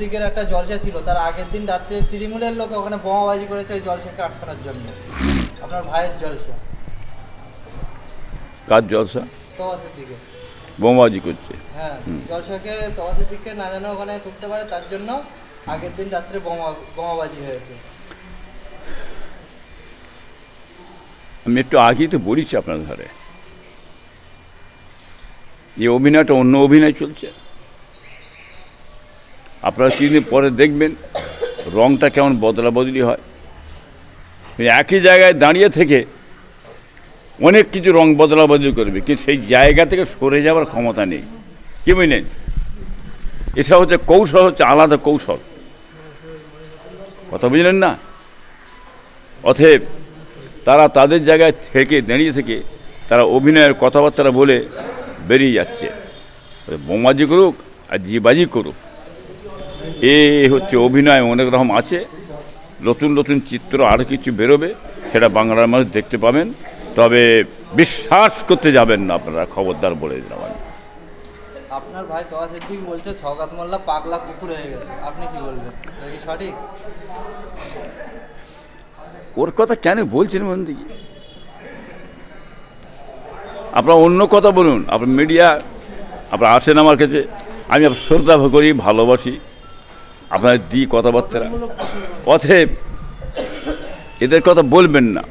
দিকের একটা জলসা ছিল তার আগের দিন রাত্রে তৃণমূলের লোক ওখানে বোমাবাজি করেছে ওই জলসাকে আটকানোর জন্য। আপনার ভাইয়ের জলসা। কাজ জলসা? তবাসের দিকে। বোমাবাজি করছে। হ্যাঁ জলসাকে তবাসের দিকে না যেন ওখানে তুলতে পারে তার জন্য আগের দিন রাত্রে বোমা বোমাবাজি হয়েছে। আমি একটু আগেই তো বলেছি আপনার ঘরে। এই অভিনয়টা অন্য অভিনয় চলছে? আপনারা কিছুদিন পরে দেখবেন রংটা কেমন বদলা বদলি হয় একই জায়গায় দাঁড়িয়ে থেকে অনেক কিছু রং বদলা বদলি করবে, কিন্তু সেই জায়গা থেকে সরে যাওয়ার ক্ষমতা নেই। কি বুঝলেন? এসব হচ্ছে কৌশল, হচ্ছে আলাদা কৌশল। কথা বুঝলেন না? অতএব তারা তাদের জায়গায় থেকে, দাঁড়িয়ে থেকে তারা অভিনয়ের কথাবার্তা বলে বেরিয়ে যাচ্ছে। বোমাজি করুক আর জিবাজি করুক। এ হচ্ছে অভিনয় অনেক রকম আছে। নতুন নতুন চিত্র আরও কিছু বেরোবে সেটা বাংলার মানুষ দেখতে পাবেন। তবে বিশ্বাস করতে যাবেন না আপনারা খবরদার বলে দিলাম আমি। আপনার ভাই তবাসের দিক বলছে সৌগাত মোল্লা পাগলা কুকুর হয়ে গেছে। আপনি কি বলবেন? কি সঠিক? ওর কথা কেন বলছেন মন দিকে আপনার অন্য কথা বলুন আপনার মিডিয়া আপনারা আসেন আমার কাছে। আমি আপনার শ্রদ্ধা করি ভালোবাসি। আপনার দিই কথাবার্তা অথেব এদের কথা বলবেন না।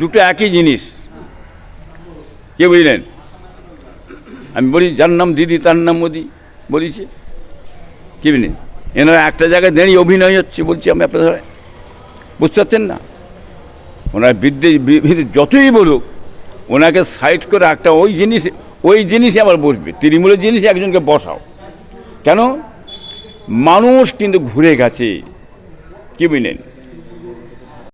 দুটো একই জিনিস। কে বুঝলেন? আমি বলি, যার নাম দিদি, তার নাম মোদি বলিছি। কি বুঝলেন? এনারা একটা জায়গায় দাঁড়িয়ে অভিনয় হচ্ছে বলছি আমি আপনাদের বুঝতে পারছেন না? ওনার বিদ্যে যতই বলুক, ওনাকে সাইড করে একটা ওই জিনিস, ওই জিনিসই আবার বসবে। তৃণমূলের জিনিসই একজনকে বসাও। কেন? মানুষ কিন্তু ঘুরে গেছে। কি বুঝলেন